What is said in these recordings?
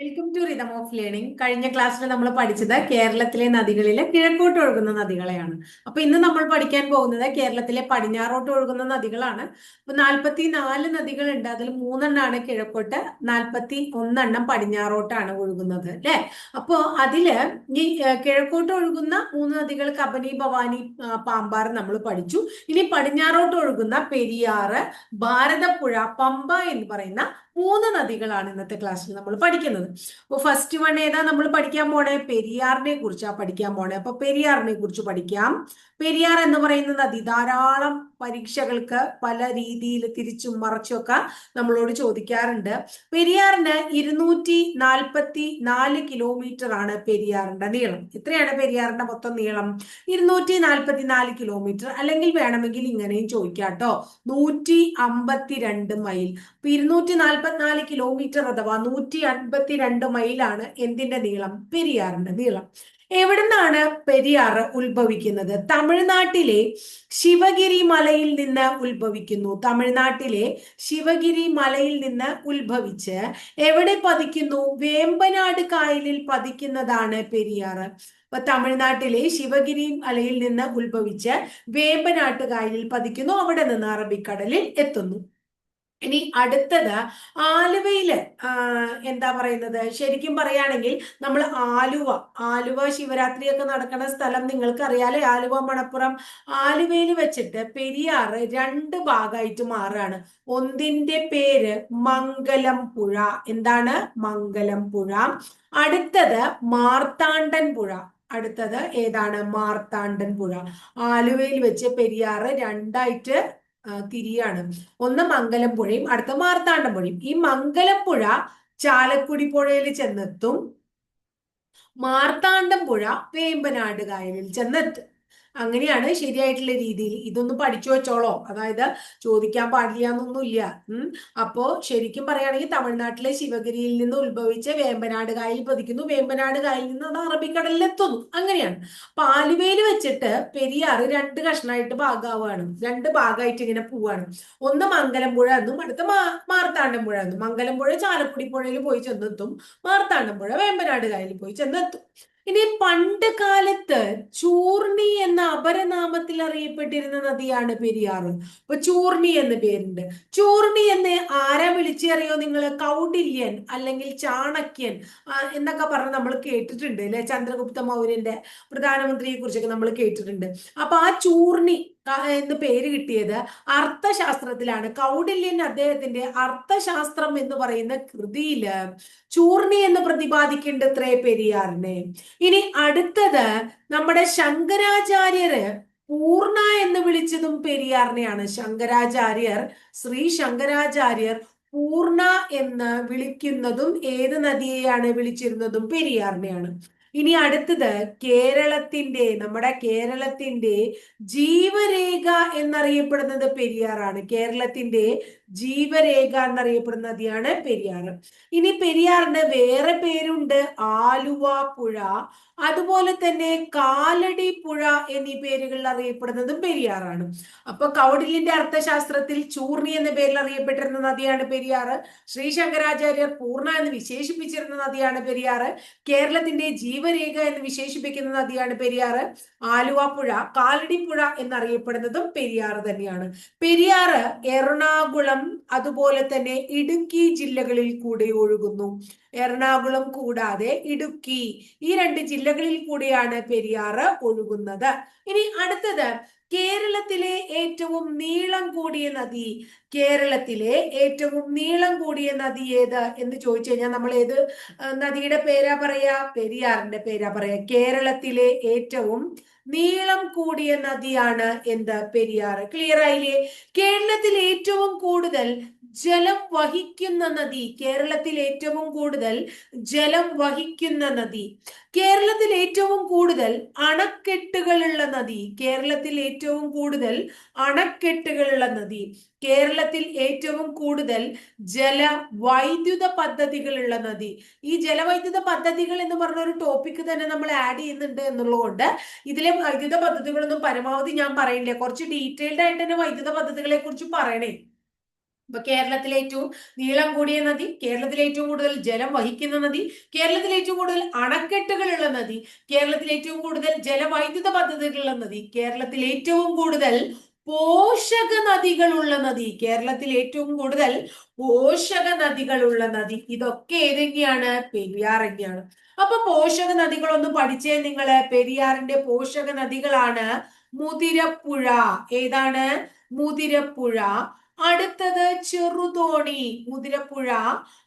Welcome to rhythm of learning കഴിഞ്ഞ ക്ലാസ്സിൽ നമ്മൾ പഠിച്ചത് കേരളത്തിലെ നദികളിലെ കിഴക്കോട്ട് ഒഴുകുന്ന നദികളെയാണ്. അപ്പൊ ഇന്ന് നമ്മൾ പഠിക്കാൻ പോകുന്നത് കേരളത്തിലെ പടിഞ്ഞാറോട്ട് ഒഴുകുന്ന നദികളാണ്. അപ്പൊ നാൽപ്പത്തി നാല് നദികളുണ്ട്. അതിൽ മൂന്നെണ്ണമാണ് കിഴക്കോട്ട് നാൽപ്പത്തി ഒന്നെണ്ണം പടിഞ്ഞാറോട്ടാണ് ഒഴുകുന്നത് അല്ലെ? അപ്പോ അതിൽ ഈ കിഴക്കോട്ട് ഒഴുകുന്ന മൂന്ന് നദികൾ കബനി ഭവാനി പാമ്പാർ നമ്മൾ പഠിച്ചു. ഇനി പടിഞ്ഞാറോട്ട് ഒഴുകുന്ന പെരിയാറ് ഭാരതപ്പുഴ പമ്പ എന്ന് പറയുന്ന മൂന്ന് നദികളാണ് ഇന്നത്തെ ക്ലാസ്സിൽ നമ്മൾ പഠിക്കുന്നത്. അപ്പോൾ ഫസ്റ്റ് വൺ ഏതാ? നമ്മൾ പഠിക്കാൻ പോണേ പെരിയാറിനെ കുറിച്ചാ പഠിക്കാൻ പോണേ. അപ്പൊ പെരിയാറിനെ കുറിച്ച് പഠിക്കാം. പെരിയാർ എന്ന് പറയുന്ന നദി ധാരാളം പരീക്ഷകൾക്ക് പല രീതിയിൽ തിരിച്ചും മറച്ചുമൊക്കെ നമ്മളോട് ചോദിക്കാറുണ്ട്. പെരിയാറിന് ഇരുന്നൂറ്റി നാൽപ്പത്തി നാല് കിലോമീറ്റർ ആണ് പെരിയാറിന്റെ നീളം. എത്രയാണ് പെരിയാറിന്റെ മൊത്തം നീളം? ഇരുന്നൂറ്റി നാൽപ്പത്തി നാല് കിലോമീറ്റർ അല്ലെങ്കിൽ വേണമെങ്കിൽ ഇങ്ങനെയും ചോദിക്കാം കേട്ടോ. നൂറ്റി അമ്പത്തിരണ്ട് മൈൽ. അപ്പൊ ഇരുന്നൂറ്റി നാൽപ്പത്തിനാല് കിലോമീറ്റർ അഥവാ നൂറ്റി അൻപത്തിരണ്ട് മൈലാണ് എന്തിന്റെ നീളം? പെരിയാറിന്റെ നീളം. എവിടുന്നാണ് പെരിയാർ ഉത്ഭവിക്കുന്നത്? തമിഴ്നാട്ടിലെ ശിവഗിരി മലയിൽ നിന്ന് ഉത്ഭവിക്കുന്നു. തമിഴ്നാട്ടിലെ ശിവഗിരി മലയിൽ നിന്ന് ഉത്ഭവിച്ച് എവിടെ പതിക്കുന്നു? വേമ്പനാട് കായലിൽ പതിക്കുന്നതാണ് പെരിയാർ. അപ്പൊ തമിഴ്നാട്ടിലെ ശിവഗിരി മലയിൽ നിന്ന് ഉത്ഭവിച്ച് വേമ്പനാട്ട് കായലിൽ പതിക്കുന്നു. അവിടെ നിന്ന് അറബിക്കടലിൽ എത്തുന്നു. ഇനി അടുത്തത് ആലുവയിൽ എന്താ പറയുന്നത്? ശരിക്കും പറയുകയാണെങ്കിൽ നമ്മൾ ആലുവ ആലുവ ശിവരാത്രിയൊക്കെ നടക്കുന്ന സ്ഥലം നിങ്ങൾക്ക് അറിയാലേ ആലുവ മണപ്പുറം. ആലുവയിൽ വെച്ചിട്ട് പെരിയാർ രണ്ട് ഭാഗമായിട്ട് മാറുകയാണ് ഒന്നിന്റെ പേര് മംഗലം പുഴ എന്താണ്? മംഗലം പുഴ അടുത്തത് മാർത്താണ്ഡൻ പുഴ. അടുത്തത് ഏതാണ്? മാർത്താണ്ഡൻ പുഴ. ആലുവയിൽ വെച്ച് പെരിയാറ് രണ്ടായിട്ട് തിരിയാണ്. ഒന്ന് മംഗലംപുഴയും അടുത്ത മാർത്താണ്ഡംപുഴയും. ഈ മംഗലപ്പുഴ ചാലക്കുടി പുഴയിൽ ചെന്നെത്തും മാർത്താണ്ഡം പുഴ വേമ്പനാട് കായലിൽ ചെന്നെത്തും. അങ്ങനെയാണ് ശരിയായിട്ടുള്ള രീതിയിൽ. ഇതൊന്ന് പഠിച്ചു വെച്ചോളോ. അതായത് ചോദിക്കാൻ പാടില്ല എന്നൊന്നുമില്ല ഉം. അപ്പോ ശരിക്കും പറയുകയാണെങ്കിൽ തമിഴ്നാട്ടിലെ ശിവഗിരിയിൽ നിന്ന് ഉത്ഭവിച്ച വേമ്പനാട് കായൽ പതിക്കുന്നു. വേമ്പനാട് കായലിൽ നിന്ന് അത് അറബിക്കടലിൽ എത്തുന്നു അങ്ങനെയാണ്. അപ്പൊ ആലുവയിൽ വെച്ചിട്ട് പെരിയാറ് രണ്ട് കഷ്ണമായിട്ട് ഭാഗമാവാണ് രണ്ട് ഭാഗമായിട്ട് ഇങ്ങനെ പോവാണ്. ഒന്ന് മംഗലംപുഴ എന്നും അടുത്ത മാ മാർത്താണ്ഡംപുഴ എന്നും. മംഗലംപുഴ ചാലക്കുടി പുഴയിൽ പോയി ചെന്നെത്തും. മാർത്താണ്ഡംപുഴ വേമ്പനാട് കായലിൽ പോയി ചെന്നെത്തും. ഇനി പണ്ട് കാലത്ത് ചൂർണി എന്ന അപരനാമത്തിൽ അറിയപ്പെട്ടിരുന്ന നദിയാണ് പെരിയാറ്. അപ്പൊ ചൂർണി എന്ന പേരുണ്ട്. ചൂർണി എന്ന് ആരാ വിളിച്ചറിയോ? നിങ്ങൾ കൗടില്യൻ അല്ലെങ്കിൽ ചാണക്യൻ എന്നൊക്കെ പറഞ്ഞ് നമ്മൾ കേട്ടിട്ടുണ്ട് അല്ലെ? ചന്ദ്രഗുപ്ത മൗര്യന്റെ പ്രധാനമന്ത്രിയെ കുറിച്ചൊക്കെ നമ്മൾ കേട്ടിട്ടുണ്ട്. അപ്പൊ ആ ചൂർണി എന്ന് പേര് കിട്ടിയത് അർത്ഥശാസ്ത്രത്തിലാണ്. കൗടില്യൻ അദ്ദേഹത്തിന്റെ അർത്ഥശാസ്ത്രം എന്ന് പറയുന്ന കൃതിയിൽ ചൂർണി എന്ന് പ്രതിപാദിക്കേണ്ട ത്രേ പെരിയാറിനെ. ഇനി അടുത്തത് നമ്മുടെ ശങ്കരാചാര്യര് പൂർണ എന്ന് വിളിച്ചതും പെരിയാറിനെയാണ്. ശങ്കരാചാര്യർ ശ്രീ ശങ്കരാചാര്യർ പൂർണ എന്ന് വിളിക്കുന്നതും ഏത് നദിയെയാണ് വിളിച്ചിരുന്നതും പെരിയാറിനെയാണ്. ഇനി അടുത്തത് കേരളത്തിന്റെ നമ്മുടെ കേരളത്തിന്റെ ജീവരേഖ എന്നറിയപ്പെടുന്നത് പെരിയാറാണ്. കേരളത്തിന്റെ ജീവരേഖ എന്നറിയപ്പെടുന്ന നദിയാണ് പെരിയാർ. ഇനി പെരിയാറിന് വേറെ പേരുണ്ട്. ആലുവ പുഴ അതുപോലെ തന്നെ കാലടി പുഴ എന്നീ പേരുകളിൽ അറിയപ്പെടുന്നതും പെരിയാറാണ്. അപ്പൊ കൗടില്യന്റെ അർത്ഥശാസ്ത്രത്തിൽ ചൂർണി എന്ന പേരിൽ അറിയപ്പെട്ടിരുന്ന നദിയാണ് പെരിയാർ. ശ്രീ ശങ്കരാചാര്യർ പൂർണ എന്ന് വിശേഷിപ്പിച്ചിരുന്ന നദിയാണ് പെരിയാറ് കേരളത്തിന്റെ ജീവരേഖ എന്ന് വിശേഷിപ്പിക്കുന്ന നദിയാണ് പെരിയാറ്. ആലുവ പുഴ കാലടി പുഴ എന്നറിയപ്പെടുന്നതും പെരിയാറ് തന്നെയാണ്. പെരിയാറ് എറണാകുളം അതുപോലെ തന്നെ ഇടുക്കി ജില്ലകളിൽ കൂടെ ഒഴുകുന്നു. എറണാകുളം കൂടാതെ ഇടുക്കി ഈ രണ്ട് ജില്ലകളിൽ കൂടിയാണ് പെരിയാറ് ഒഴുകുന്നത്. ഇനി അടുത്തത് കേരളത്തിലെ ഏറ്റവും നീളം കൂടിയ നദി കേരളത്തിലെ ഏറ്റവും നീളം കൂടിയ നദി ഏത് എന്ന് ചോദിച്ചു കഴിഞ്ഞാൽ നമ്മൾ ഏത് നദിയുടെ പേരാ പറയാ? പെരിയാറിന്റെ പേരാ പറയാ. കേരളത്തിലെ ഏറ്റവും നീളം കൂടിയ നദിയാണ് എന്ത്? പെരിയാറ്. ക്ലിയർ ആയില്ലേ? കേരളത്തിൽ ഏറ്റവും കൂടുതൽ ജലം വഹിക്കുന്ന നദി കേരളത്തിൽ ഏറ്റവും കൂടുതൽ ജലം വഹിക്കുന്ന നദി കേരളത്തിൽ ഏറ്റവും കൂടുതൽ അണക്കെട്ടുകളുള്ള നദി കേരളത്തിൽ ഏറ്റവും കൂടുതൽ അണക്കെട്ടുകളുള്ള നദി കേരളത്തിൽ ഏറ്റവും കൂടുതൽ ജല വൈദ്യുത പദ്ധതികളുള്ള നദി. ഈ ജലവൈദ്യുത പദ്ധതികൾ എന്ന് പറഞ്ഞ ഒരു ടോപ്പിക്ക് തന്നെ നമ്മൾ ആഡ് ചെയ്യുന്നുണ്ട് എന്നുള്ളതുകൊണ്ട് ഇതിലെ വൈദ്യുത പദ്ധതികളൊന്നും പരമാവധി ഞാൻ പറയില്ല. കുറച്ച് ഡീറ്റെയിൽഡ് ആയിട്ട് തന്നെ വൈദ്യുത പദ്ധതികളെ കുറിച്ച് പറയണേ. അപ്പൊ കേരളത്തിലെ ഏറ്റവും നീളം കൂടിയ നദി കേരളത്തിലെ ഏറ്റവും കൂടുതൽ ജലം വഹിക്കുന്ന നദി കേരളത്തിലെ ഏറ്റവും കൂടുതൽ അണക്കെട്ടുകളുള്ള നദി കേരളത്തിലെ ഏറ്റവും കൂടുതൽ ജലവൈദ്യുത പദ്ധതികളുള്ള നദി കേരളത്തിലെ ഏറ്റവും കൂടുതൽ പോഷക നദികളുള്ള നദി കേരളത്തിൽ ഏറ്റവും കൂടുതൽ പോഷക നദികളുള്ള നദി. ഇതൊക്കെ ഏതെങ്കിയാണ്? പെരിയാർ തന്നെയാണ്. അപ്പൊ പോഷക നദികളൊന്ന് പഠിച്ചേ നിങ്ങൾ. പെരിയാറിന്റെ പോഷക നദികളാണ് മുതിരപ്പുഴ. ഏതാണ്? മുതിരപ്പുഴ. അടുത്തത് ചെറുതോണി മുതിരപ്പുഴ.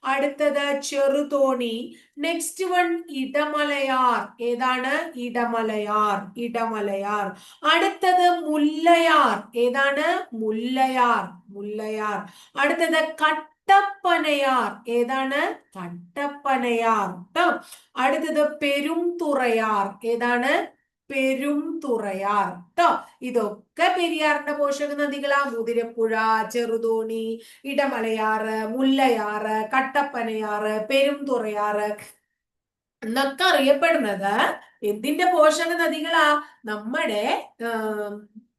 അടുത്തത് ചെറുതോണി. Next one Idamalayar. ഏതാണ്? ഇടമലയാർ ഇടമലയാർ. അടുത്തത് മുല്ലയാർ. ഏതാണ്? മുല്ലയാർ മുല്ലയാർ. അടുത്തത് കട്ടപ്പനയാർ. ഏതാണ്? കട്ടപ്പനയാർ. ട്ടോ അടുത്തത് പെരുംതുറയാർ. ഏതാണ്? പെരുംതുറയാർ ട്ടോ. ഇതൊക്കെ പെരിയാറിന്റെ പോഷക നദികളാ. മുതിരപ്പുഴ ചെറുതോണി ഇടമലയാറ് മുല്ലയാറ് കട്ടപ്പനയാറ് പെരുംതുറയാറ് എന്നൊക്കെ അറിയപ്പെടുന്നത്. എന്തിന്റെ പോഷക നദികളാ? നമ്മുടെ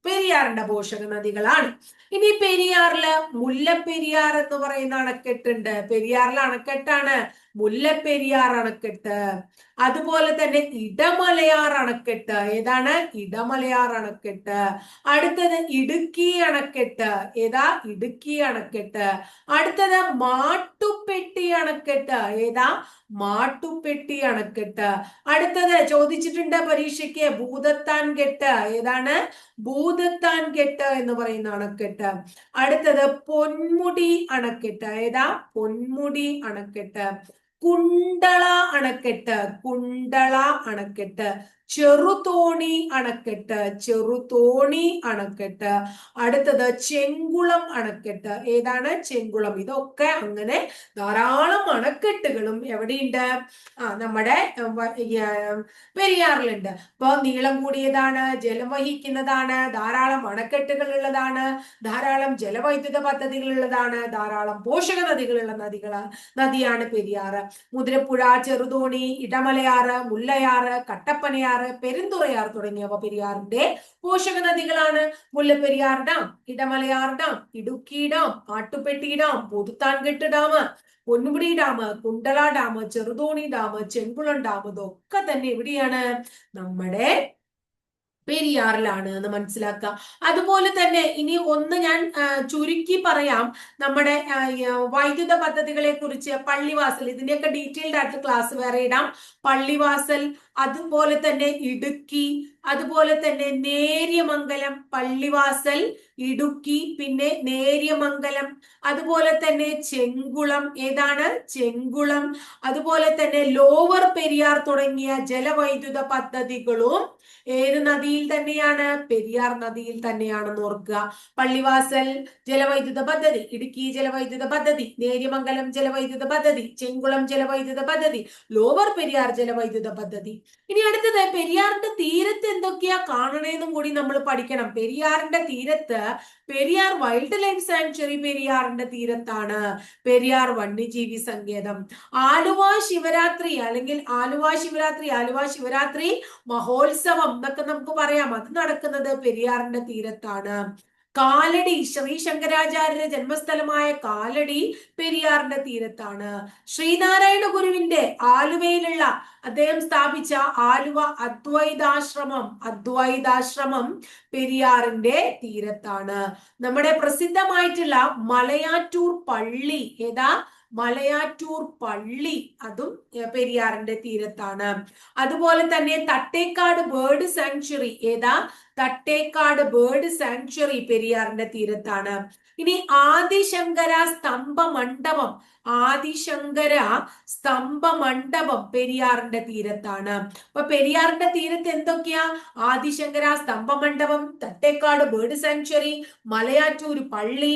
പെരിയാറിന്റെ പോഷക നദികളാണ്. ഇനി പെരിയാറിൽ മുല്ലപ്പെരിയാർ എന്ന് പറയുന്ന അണക്കെട്ടുണ്ട്. പെരിയാറിലെ അണക്കെട്ടാണ് മുല്ലപ്പെരിയാർ അണക്കെട്ട്. അതുപോലെ തന്നെ ഇടമലയാർ അണക്കെട്ട്. ഏതാണ്? ഇടമലയാർ അണക്കെട്ട്. അടുത്തത് ഇടുക്കി അണക്കെട്ട്. ഏതാ? ഇടുക്കി അണക്കെട്ട്. അടുത്തത് മാട്ടുപ്പെട്ടി അണക്കെട്ട്. ഏതാ? മാട്ടുപ്പെട്ടി അണക്കെട്ട്. അടുത്തത് ചോദിച്ചിട്ടുണ്ട് പരീക്ഷയ്ക്ക് ഭൂതത്താൻ കെട്ട്. ഏതാണ്? ഭൂതത്താൻ കെട്ട് എന്ന് പറയുന്ന അണക്കെട്ട്. അടുത്തത് പൊന്മുടി അണക്കെട്ട്. ഏതാ? പൊന്മുടി അണക്കെട്ട്. കുണ്ടള അണക്കെട്ട് കുണ്ടള അണക്കെട്ട് ചെറുതോണി അണക്കെട്ട് ചെറുതോണി അണക്കെട്ട്. അടുത്തത് ചെങ്കുളം അണക്കെട്ട്. ഏതാണ്? ചെങ്കുളം. ഇതൊക്കെ അങ്ങനെ ധാരാളം അണക്കെട്ടുകളും എവിടെയുണ്ട്? ആ നമ്മുടെ പെരിയാറിലുണ്ട്. അപ്പൊ നീളം കൂടിയതാണ് ജലം വഹിക്കുന്നതാണ് ധാരാളം അണക്കെട്ടുകൾ ഉള്ളതാണ് ധാരാളം ജലവൈദ്യുത പദ്ധതികൾ ഉള്ളതാണ് ധാരാളം പോഷക നദികളുള്ള നദികൾ നദിയാണ് പെരിയാറ്. മുതിരപ്പുഴ ചെറുതോണി ഇടമലയാറ് മുല്ലയാറ് കട്ടപ്പനയാറ് പെരുന്തുറയാർ തുടങ്ങിയവ പെരിയാറിന്റെ പോഷക നദികളാണ് Mullaperiyar dam Idamalayar dam Idukki dam Kattupetty dam Puthuthankettu dam Ponmudi dam Kundala dam Cheruthoni dam Chenkulam dam ഇതൊക്കെ തന്നെ എവിടെയാണ്? നമ്മുടെ പെരിയാറിലാണ് എന്ന് മനസ്സിലാക്കുക. അതുപോലെ തന്നെ ഇനി ഒന്ന് ഞാൻ ചുരുക്കി പറയാം. നമ്മുടെ വൈദ്യുത പദ്ധതികളെ കുറിച്ച് പള്ളിവാസൽ ഇതിന്റെയൊക്കെ ഡീറ്റെയിൽഡ് ആയിട്ട് ക്ലാസ് വേറെ ഇടാം. പള്ളിവാസൽ അതുപോലെ തന്നെ ഇടുക്കി അതുപോലെ തന്നെ നേര്യമംഗലം പള്ളിവാസൽ ഇടുക്കി പിന്നെ നേര്യമംഗലം അതുപോലെ തന്നെ ചെങ്കുളം ഏതാണ്? ചെങ്കുളം. അതുപോലെ തന്നെ ലോവർ പെരിയാർ തുടങ്ങിയ ജലവൈദ്യുത പദ്ധതികളും ഏത് നദിയിൽ തന്നെയാണ്? പെരിയാർ നദിയിൽ തന്നെയാണെന്ന് ഓർക്കുക. പള്ളിവാസൽ ജലവൈദ്യുത പദ്ധതി ഇടുക്കി ജലവൈദ്യുത പദ്ധതി നേര്യമംഗലം ജലവൈദ്യുത പദ്ധതി ചെങ്കുളം ജലവൈദ്യുത പദ്ധതി ലോവർ പെരിയാർ ജലവൈദ്യുത പദ്ധതി. ഇനി അടുത്തത് പെരിയാറിന്റെ തീരത്ത് എന്തൊക്കെയാ കാണണേന്നും കൂടി നമ്മൾ പഠിക്കണം. പെരിയാറിന്റെ തീരത്ത് പെരിയാർ വൈൽഡ് ലൈഫ് സാങ്ച്വറി പെരിയാറിന്റെ തീരത്താണ്. പെരിയാർ വന്യജീവി സങ്കേതം. ആലുവ ശിവരാത്രി അല്ലെങ്കിൽ ആലുവ ശിവരാത്രി ആലുവ ശിവരാത്രി മഹോത്സവം എന്നൊക്കെ നമുക്ക് പറയാം. അത് നടക്കുന്നത് പെരിയാറിന്റെ തീരത്താണ്. കാലടി ശ്രീ ശങ്കരാചാര്യരുടെ ജന്മസ്ഥലമായ കാലടി പെരിയാറിന്റെ തീരത്താണ്. ശ്രീനാരായണ ഗുരുവിന്റെ ആലുവയിലുള്ള അദ്ദേഹം സ്ഥാപിച്ച ആലുവ അദ്വൈതാശ്രമം അദ്വൈതാശ്രമം പെരിയാറിന്റെ തീരത്താണ്. നമ്മുടെ പ്രസിദ്ധമായിട്ടുള്ള മലയാറ്റൂർ പള്ളി ഏതാ? മലയാറ്റൂർ പള്ളി അതും പെരിയാറിന്റെ തീരത്താണ്. അതുപോലെ തന്നെ തട്ടേക്കാട് ബേർഡ് സാങ്ച്വറി ഏതാ? തട്ടേക്കാട് ബേർഡ് സാങ്ച്വറി പെരിയാറിന്റെ തീരത്താണ്. ഇനി ആദിശങ്കര സ്തംഭ മണ്ഡപം ആദിശങ്കര സ്തംഭ മണ്ഡപം പെരിയാറിന്റെ തീരത്താണ്. അപ്പൊ പെരിയാറിന്റെ തീരത്ത് എന്തൊക്കെയാ? ആദിശങ്കര സ്തംഭ മണ്ഡപം തട്ടേക്കാട് ബേർഡ് സാങ്ച്വറി മലയാറ്റൂർ പള്ളി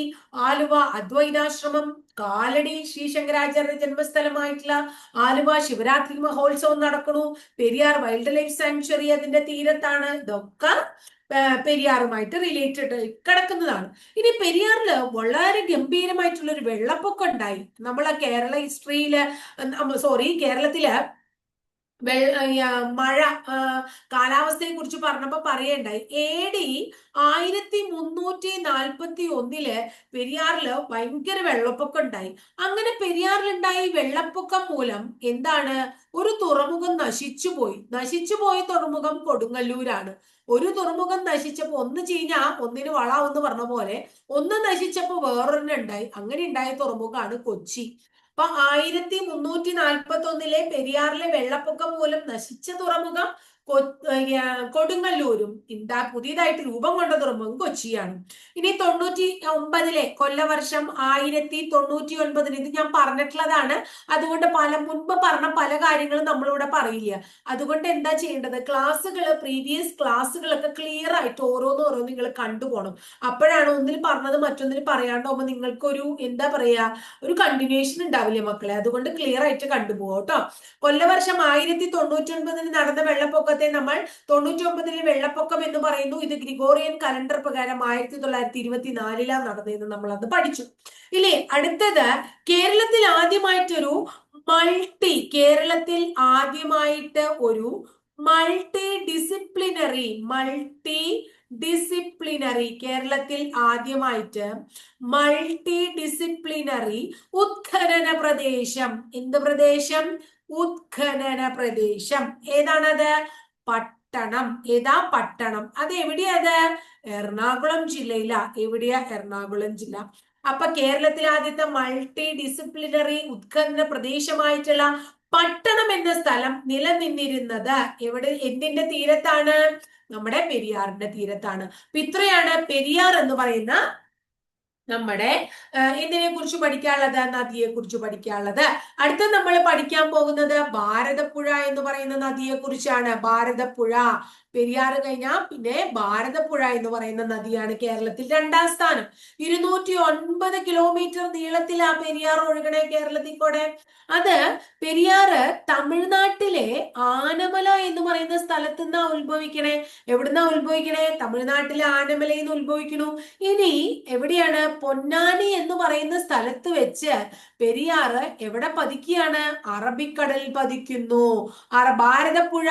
ആലുവ അദ്വൈതാശ്രമം കാലടി ശ്രീ ശങ്കരാചാര്യ ജന്മസ്ഥലമായിട്ടുള്ള ആലുവ ശിവരാത്രി മഹോത്സവം നടക്കണു. പെരിയാർ വൈൽഡ് ലൈഫ് സാങ്ച്വറി അതിന്റെ തീരത്താണ്. ഇതൊക്കെ പെരിയാറുമായിട്ട് റിലേറ്റഡ് കിടക്കുന്നതാണ്. ഇനി പെരിയാറിൽ വളരെ ഗംഭീരമായിട്ടുള്ള ഒരു വെള്ളപ്പൊക്കം ഉണ്ടായി. നമ്മളെ കേരള ഹിസ്റ്ററിയിൽ സോറി കേരളത്തിൽ മഴ കാലാവസ്ഥയെ കുറിച്ച് പറഞ്ഞപ്പോ പറയണ്ടായി എ ഡി ആയിരത്തി മുന്നൂറ്റി നാൽപ്പത്തി ഒന്നിൽ പെരിയാറിൽ ഭയങ്കര വെള്ളപ്പൊക്കം ഉണ്ടായി അങ്ങനെ പെരിയാറിലുണ്ടായ വെള്ളപ്പൊക്കം മൂലം എന്താണ്? ഒരു തുറമുഖം നശിച്ചുപോയി. നശിച്ചുപോയ തുറമുഖം കൊടുങ്ങല്ലൂരാണ്. ഒരു തുറമുഖം നശിച്ചപ്പോ ഒന്ന് ചീഞ്ഞാ ഒന്നിന് വളാവെന്ന് പറഞ്ഞ പോലെ ഒന്ന് നശിച്ചപ്പോ വേറൊരെണ്ണം ഉണ്ടായി. അങ്ങനെ ഉണ്ടായ തുറമുഖമാണ് കൊച്ചി. അപ്പൊ ആയിരത്തി മുന്നൂറ്റി നാൽപ്പത്തി ഒന്നിലെ പെരിയാറിലെ വെള്ളപ്പൊക്കം മൂലം നശിച്ച തുറമുഖം കൊടുങ്ങല്ലൂരും ഇന്താ പുതിയതായിട്ട് രൂപം കൊണ്ട തുറമുഖം കൊച്ചിയാണ്. ഇനി തൊണ്ണൂറ്റി ഒമ്പതിലെ കൊല്ലവർഷം ആയിരത്തി തൊണ്ണൂറ്റി ഒൻപതിന് ഇത് ഞാൻ പറഞ്ഞിട്ടുള്ളതാണ്. അതുകൊണ്ട് പല മുൻപ് പറഞ്ഞ പല കാര്യങ്ങളും നമ്മളിവിടെ പറയില്ല. അതുകൊണ്ട് എന്താ ചെയ്യേണ്ടത്? ക്ലാസ്സുകൾ പ്രീവിയസ് ക്ലാസ്സുകളൊക്കെ ക്ലിയർ ആയിട്ട് ഓരോന്ന് ഓരോന്ന് നിങ്ങൾ കണ്ടുപോകണം അപ്പോഴാണ് ഒന്നിൽ പറഞ്ഞത് മറ്റൊന്നിൽ പറയാണ്ടാവുമ്പോൾ നിങ്ങൾക്കൊരു എന്താ പറയാ ഒരു കണ്ടിന്യൂഷൻ ഉണ്ടാവില്ലേ മക്കളെ? അതുകൊണ്ട് ക്ലിയർ ആയിട്ട് കണ്ടുപോകാം കേട്ടോ. കൊല്ലവർഷം ആയിരത്തി തൊണ്ണൂറ്റി ഒൻപതിന് നടന്ന വെള്ളപ്പൊക്കത്തെ നമ്മൾ തൊണ്ണൂറ്റി ഒമ്പതിലെ വെള്ളപ്പൊക്കം എന്ന് പറയുന്നു. ഇത് ഗ്രിഗോറിയൻ കലണ്ടർ പ്രകാരം ആയിരത്തി തൊള്ളായിരത്തി ഇരുപത്തി നാലിലാണ് നടന്നതെന്ന് നമ്മൾ അത് പഠിച്ചു. ഇല്ലേ? അടുത്തത് കേരളത്തിൽ ആദ്യമായിട്ടൊരു മൾട്ടി കേരളത്തിൽ ആദ്യമായിട്ട് ഒരു മൾട്ടി ഡിസിപ്ലിനറി മൾട്ടി ഡിസിപ്ലിനറി കേരളത്തിൽ ആദ്യമായിട്ട് മൾട്ടി ഡിസിപ്ലിനറി ഉത്ഖനന പ്രദേശം. എന്ത് പ്രദേശം? ഉത്ഖനന പ്രദേശം. ഏതാണത്? പട്ടണം. ഏതാ പട്ടണം? അത് എവിടെയാത്? എറണാകുളം ജില്ലയിലാ. എവിടെയാ? എറണാകുളം ജില്ല. അപ്പൊ കേരളത്തിലെ ആദ്യത്തെ മൾട്ടി ഡിസിപ്ലിനറി ഉത്ഖനന പ്രദേശമായിട്ടുള്ള പട്ടണം എന്ന സ്ഥലം നിലനിന്നിരുന്നത് എവിടെ? എന്തിന്റെ തീരത്താണ്? നമ്മുടെ പെരിയാറിന്റെ തീരത്താണ്. ഇത്രയാണ് പെരിയാർ എന്ന് പറയുന്ന നമ്മുടെ എന്തിനെ കുറിച്ച് പഠിക്കാനുള്ളത് നദിയെ കുറിച്ച് പഠിക്കാനുള്ളത്. അടുത്ത നമ്മൾ പഠിക്കാൻ പോകുന്നത് ഭാരതപ്പുഴ എന്ന് പറയുന്ന നദിയെ കുറിച്ചാണ് ഭാരതപ്പുഴ. പെരിയാർ കഴിഞ്ഞാൽ പിന്നെ ഭാരതപ്പുഴ എന്ന് പറയുന്ന നദിയാണ് കേരളത്തിൽ രണ്ടാം സ്ഥാനം. ഇരുന്നൂറ്റി ഒൻപത് കിലോമീറ്റർ നീളത്തിൽ ആ പെരിയാർ ഒഴുകണേ കേരളത്തിൽ കൂടെ. അത് പെരിയാറ് തമിഴ്നാട്ടിലെ ആനമല എന്ന് പറയുന്ന സ്ഥലത്ത് നിന്നാ ഉത്ഭവിക്കണേ. എവിടുന്നാ ഉത്ഭവിക്കണേ? തമിഴ്നാട്ടിലെ ആനമലയിൽ നിന്ന് ഉത്ഭവിക്കണു ഇനി എവിടെയാണ് പൊന്നാനി എന്ന് പറയുന്ന സ്ഥലത്ത് വെച്ച് പെരിയാറ് എവിടെ പതിക്കുകയാണ്? അറബിക്കടലിൽ പതിക്കുന്നു. ഭാരതപ്പുഴ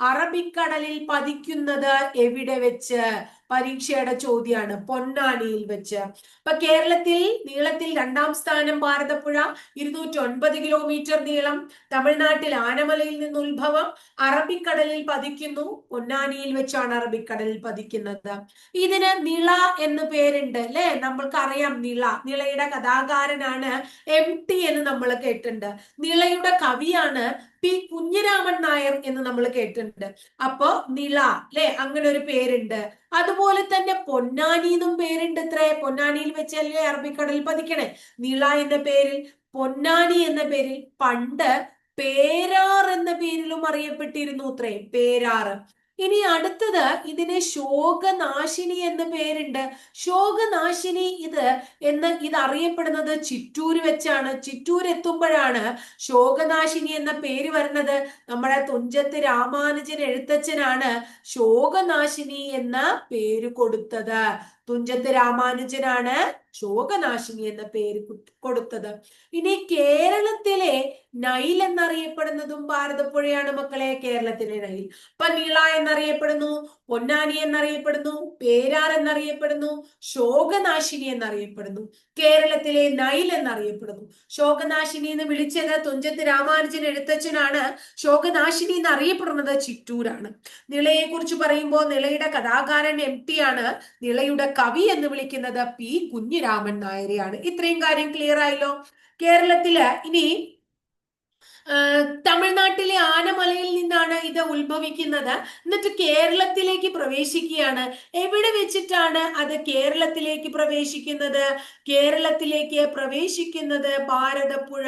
അറബിക്കടലിൽ പതിക്കുന്നത് എവിടെ വെച്ച്? പരീക്ഷയുടെ ചോദ്യമാണ് പൊന്നാനിയിൽ വെച്ച്. അപ്പൊ കേരളത്തിൽ നീളത്തിൽ രണ്ടാം സ്ഥാനം ഭാരതപ്പുഴ ഇരുന്നൂറ്റി ഒൻപത് കിലോമീറ്റർ നീളം. തമിഴ്നാട്ടിൽ ആനമലയിൽ നിന്ന് ഉത്ഭവം. അറബിക്കടലിൽ പതിക്കുന്നു. പൊന്നാനിയിൽ വെച്ചാണ് അറബിക്കടലിൽ പതിക്കുന്നത്. ഇതിന് നിള എന്ന് പേരുണ്ട് അല്ലെ? നമ്മൾക്ക് അറിയാം നിള. നിളയുടെ കഥാകാരനാണ് എം ടി എന്ന് നമ്മൾ കേട്ടിട്ടുണ്ട്. നിളയുടെ കവിയാണ് പി കുഞ്ഞിരാമൻ നായർ എന്ന് നമ്മൾ കേട്ടിട്ടുണ്ട്. അപ്പോ നിള അല്ലെ? അങ്ങനെ ഒരു പേരുണ്ട്. അതുപോലെ തന്നെ പൊന്നാനി എന്നും പേരുണ്ട് ഇത്രേ. പൊന്നാനിയിൽ വെച്ചല്ലേ അറബിക്കടൽ പതിക്കണേ? നിള എന്ന പേരിൽ പൊന്നാനി എന്ന പേരിൽ പണ്ട് പേരാർ എന്ന പേരിലും അറിയപ്പെട്ടിരുന്നു അത്രേ പേരാറ് ഇനി അടുത്തത് ഇതിന് ശോകനാശിനി എന്ന പേരുണ്ട്. ശോകനാശിനി ഇത് എന്ന് ഇത് അറിയപ്പെടുന്നത് ചിറ്റൂര് വെച്ചാണ്. ചിറ്റൂർ എത്തുമ്പോഴാണ് ശോകനാശിനി എന്ന പേര് വരുന്നത്. നമ്മുടെ തുഞ്ചത്ത് രാമാനുജൻ എഴുത്തച്ഛനാണ് ശോകനാശിനി എന്ന പേര് കൊടുത്തത്. തുഞ്ചത്ത് രാമാനുജനാണ് ശോകനാശിനി എന്ന പേര് കൊടുത്തത്. ഇനി കേരളത്തിലെ നൈൽ എന്നറിയപ്പെടുന്നതും ഭാരതപ്പുഴയാണ് മക്കളെ. കേരളത്തിലെ നൈൽ. പനീള എന്നറിയപ്പെടുന്നു പൊന്നാനി എന്നറിയപ്പെടുന്നു പേരാർ എന്നറിയപ്പെടുന്നു ശോകനാശിനി എന്നറിയപ്പെടുന്നു. കേരളത്തിലെ നൈൽ എന്നറിയപ്പെടുന്നു. ശോകനാശിനി എന്ന് വിളിച്ചത് തുഞ്ചത്ത് രാമാനുജൻ എഴുത്തച്ഛനാണ്. ശോകനാശിനി എന്ന് അറിയപ്പെടുന്നത് ചിറ്റൂരാണ്. നിളയെ കുറിച്ച് പറയുമ്പോൾ നിളയുടെ കഥാകാരൻ എം ടി ആണ്. നിളയുടെ കവി എന്ന് വിളിക്കുന്നത് പി കുഞ്ഞിരാമൻ നായരെയാണ്. ഇത്രയും കാര്യം ക്ലിയർ ആയല്ലോ? കേരളത്തിൽ ഇനി തമിഴ്നാട്ടിലെ ആനമലയിൽ നിന്നാണ് ഇത് ഉത്ഭവിക്കുന്നത്. എന്നിട്ട് കേരളത്തിലേക്ക് പ്രവേശിക്കുകയാണ്. എവിടെ വെച്ചിട്ടാണ് അത് കേരളത്തിലേക്ക് പ്രവേശിക്കുന്നത്? കേരളത്തിലേക്ക് പ്രവേശിക്കുന്നത് ഭാരതപ്പുഴ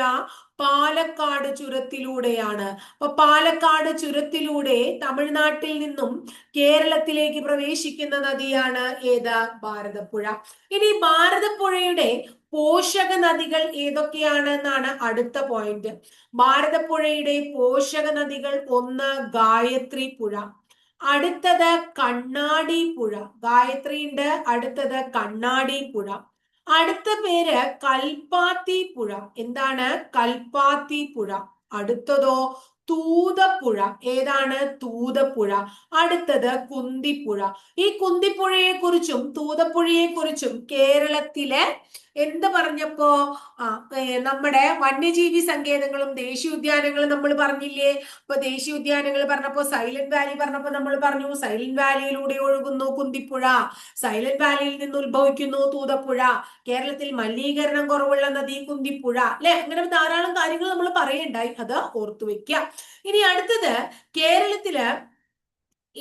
പാലക്കാട് ചുരത്തിലൂടെയാണ്. അപ്പൊ പാലക്കാട് ചുരത്തിലൂടെ തമിഴ്നാട്ടിൽ നിന്നും കേരളത്തിലേക്ക് പ്രവേശിക്കുന്ന നദിയാണ് ഏത്? ഭാരതപ്പുഴ. ഇനി ഭാരതപ്പുഴയുടെ പോഷക നദികൾ ഏതൊക്കെയാണെന്നാണ് അടുത്ത പോയിന്റ് ഭാരതപ്പുഴയുടെ പോഷക നദികൾ ഒന്ന് ഗായത്രി പുഴ അടുത്തത് കണ്ണാടി പുഴ ഗായത്രി ഉണ്ട് അടുത്തത് കണ്ണാടി പുഴ. അടുത്ത പേര് കൽപ്പാത്തി പുഴ എന്താണ്? കൽപ്പാത്തി പുഴ. അടുത്തതോ തൂതപ്പുഴ ഏതാണ്? തൂതപ്പുഴ. അടുത്തത് കുന്തിപ്പുഴ. ഈ കുന്തിപ്പുഴയെ കുറിച്ചും തൂതപ്പുഴയെ കുറിച്ചും കേരളത്തിലെ എന്ത് പറഞ്ഞപ്പോ നമ്മുടെ വന്യജീവി സങ്കേതങ്ങളും ദേശീയോദ്യാനങ്ങളും നമ്മൾ പറഞ്ഞില്ലേ? ഇപ്പൊ ദേശീയോദ്യാനങ്ങൾ പറഞ്ഞപ്പോ സൈലന്റ് വാലി പറഞ്ഞപ്പോ നമ്മൾ പറഞ്ഞു സൈലന്റ് വാലിയിലൂടെ ഒഴുകുന്നു കുന്തിപ്പുഴ സൈലന്റ് വാലിയിൽ നിന്ന് ഉത്ഭവിക്കുന്നു തൂതപ്പുഴ കേരളത്തിൽ മലിനീകരണം കുറവുള്ള നദി കുന്തിപ്പുഴ അല്ലെ? അങ്ങനെ ധാരാളം കാര്യങ്ങൾ നമ്മൾ പറയണ്ടായി അത് ഓർത്തു വെക്കുക ഇനി അടുത്തത് കേരളത്തിൽ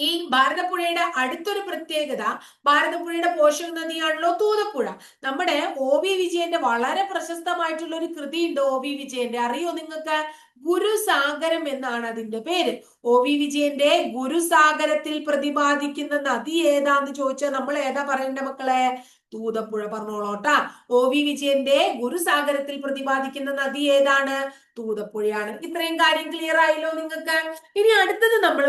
ഈ ഭാരതപ്പുഴയുടെ അടുത്തൊരു പ്രത്യേകത ഭാരതപ്പുഴയുടെ പോഷക നദിയാണല്ലോ തൂതപ്പുഴ. നമ്മുടെ ഒ വി വിജയന്റെ വളരെ പ്രശസ്തമായിട്ടുള്ള ഒരു കൃതിയുണ്ട് ഒ വി വിജയന്റെ. അറിയോ നിങ്ങൾക്ക്? ഗുരുസാഗരം എന്നാണ് അതിന്റെ പേര്. ഒ വി വിജയന്റെ ഗുരുസാഗരത്തിൽ പ്രതിപാദിക്കുന്ന നദി ഏതാന്ന് ചോദിച്ചാൽ നമ്മൾ ഏതാ പറയണ്ട മക്കളെ? തൂതപ്പുഴ പറഞ്ഞോളോട്ടാ. ഒ വി വിജയന്റെ ഗുരുസാഗരത്തിൽ പ്രതിപാദിക്കുന്ന നദി ഏതാണ്? തൂതപ്പുഴയാണ്. ഇത്രയും കാര്യം ക്ലിയർ ആയല്ലോ നിങ്ങൾക്ക്? ഇനി അടുത്തത് നമ്മൾ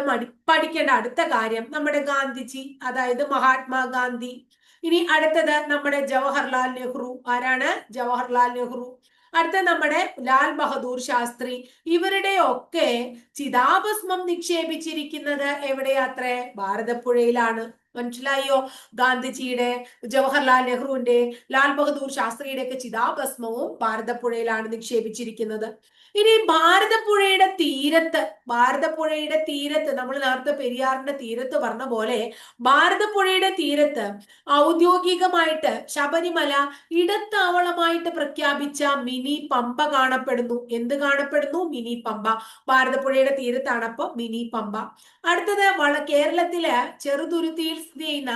പഠിക്കേണ്ട അടുത്ത കാര്യം നമ്മുടെ ഗാന്ധിജി അതായത് മഹാത്മാഗാന്ധി. ഇനി അടുത്തത് നമ്മുടെ ജവഹർലാൽ നെഹ്റു. ആരാണ്? ജവഹർലാൽ നെഹ്റു. അടുത്ത നമ്മുടെ ലാൽ ബഹദൂർ ശാസ്ത്രി. ഇവരുടെ ഒക്കെ ചിതാഭസ്മം നിക്ഷേപിച്ചിരിക്കുന്നത് എവിടെയാത്രേ ഭാരതപ്പുഴയിലാണ്. മനസ്സിലായോ? ഗാന്ധിജിയുടെ ജവഹർലാൽ നെഹ്റുവിന്റെ ലാൽ ബഹദൂർ ശാസ്ത്രിയുടെ ഒക്കെ ചിതാഭസ്മവും ഭാരതപ്പുഴയിലാണ് നിക്ഷേപിച്ചിരിക്കുന്നത്. ഇനി ഭാരതപ്പുഴയുടെ തീരത്ത് ഭാരതപ്പുഴയുടെ തീരത്ത് നമ്മൾ നേരത്തെ പെരിയാറിന്റെ തീരത്ത് പറഞ്ഞ പോലെ ഭാരതപ്പുഴയുടെ തീരത്ത് ഔദ്യോഗികമായിട്ട് ശബരിമല ഇടത്താവളമായിട്ട് പ്രഖ്യാപിച്ച മിനി പമ്പ കാണപ്പെടുന്നു. എന്ത് കാണപ്പെടുന്നു? മിനി പമ്പ. ഭാരതപ്പുഴയുടെ തീരത്താണ് അപ്പോൾ മിനി പമ്പ. അടുത്തത് കേരളത്തിലെ ചെറുതുരുത്തിയിൽ സ്ഥിതി ചെയ്യുന്ന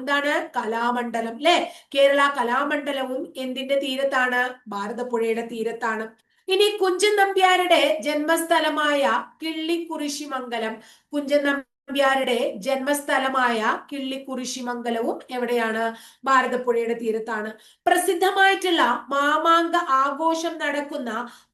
എന്താണ്? കലാമണ്ഡലം അല്ലെ? കേരള കലാമണ്ഡലവും എന്തിന്റെ തീരത്താണ്? ഭാരതപ്പുഴയുടെ തീരത്താണ്. ഇനി കുഞ്ചൻ നമ്പ്യാരുടെ ജന്മസ്ഥലമായ കിള്ളിക്കുറിശിമംഗലം. കുഞ്ചൻ നമ്പ്യാരുടെ ജന്മസ്ഥലമായ കിള്ളിക്കുറിശിമംഗലവും എവിടെയാണ്? ഭാരതപ്പുഴയുടെ തീരത്താണ്. പ്രസിദ്ധമായിട്ടുള്ള മാമാങ്ക ആഘോഷം നടക്കുന്ന